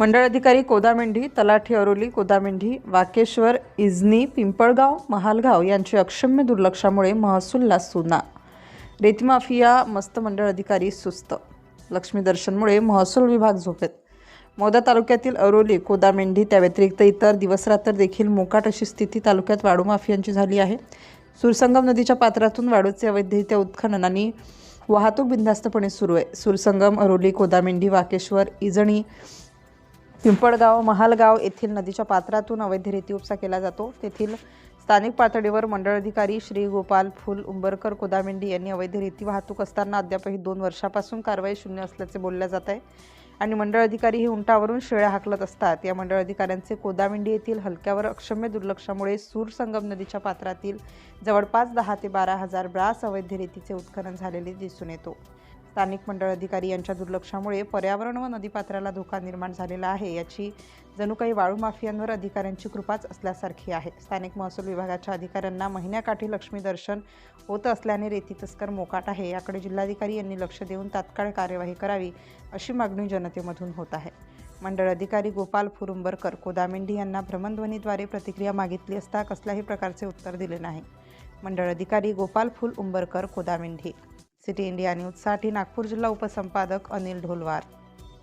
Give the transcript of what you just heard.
मंडळ अधिकारी कोदामेंढी तलाठी अरोली कोदामेंढी वाकेश्वर इजनी पिंपळगाव महालगाव यांची अक्षम्य दुर्लक्षामुळे महसूलला सुना. रेतीमाफिया मस्त मंडळ अधिकारी सुस्त. लक्ष्मी दर्शनमुळे महसूल विभाग झोपेत. मोदा तालुक्यातील अरोली कोदामेंढी त्याव्यतिरिक्त इतर दिवसरात्र देखील मोकाट अशी स्थिती तालुक्यात वाळू माफियांची झाली आहे. सुरसंगम नदीच्या पात्रातून वाळूचे अवैधरित्या उत्खनन आणि वाहतूक बिनधास्तपणे सुरू आहे. सुरसंगम अरोली कोदामेंढी वाकेश्वर इजणी पिंपळगाव महालगाव येथील नदीच्या पात्रातून अवैध रेती उपसा केला जातो. तेथील स्थानिक पातळीवर मंडळ अधिकारी श्री गोपाल फुल उंबरकर कोदामेंडी यांनी अवैध रेती वाहतूक असताना अद्यापही दोन वर्षापासून कारवाई शून्य असल्याचे बोलल्या जात आहे. आणि मंडळ अधिकारी हे उंटावरून शेळ्या हाकलत असतात. या मंडळ अधिकाऱ्यांचे कोदामेंडी येथील हलक्यावर अक्षम्य दुर्लक्षामुळे सूरसंगम नदीच्या पात्रातील जवळपास दहा ते बारा हजार ब्रास अवैध रेतीचे उत्खनन झालेले दिसून येतो. स्थानिक मंडळ अधिकारी यांच्या दुर्लक्षामुळे पर्यावरण व नदीपात्राला धोका निर्माण झालेला आहे. याची जणू काही वाळू माफियांवर अधिकाऱ्यांची कृपाच असल्यासारखी आहे. स्थानिक महसूल विभागाच्या अधिकाऱ्यांना महिन्याकाठी लक्ष्मी दर्शन होत असल्याने रेती तस्कर मोकाट आहे. याकडे जिल्हाधिकारी यांनी लक्ष देऊन तात्काळ कार्यवाही करावी अशी मागणी जनतेमधून होत आहे. मंडळ अधिकारी गोपाल फुरुंबरकर कोदामेंढी यांना भ्रमणध्वनीद्वारे प्रतिक्रिया मागितली असता कसल्याही प्रकारचे उत्तर दिले नाही. मंडळ अधिकारी गोपाल फुल उंबरकर कोदामेंढी सिटी इंडिया न्यूजसाठी नागपूर जिल्हा उपसंपादक अनिल ढोलवार.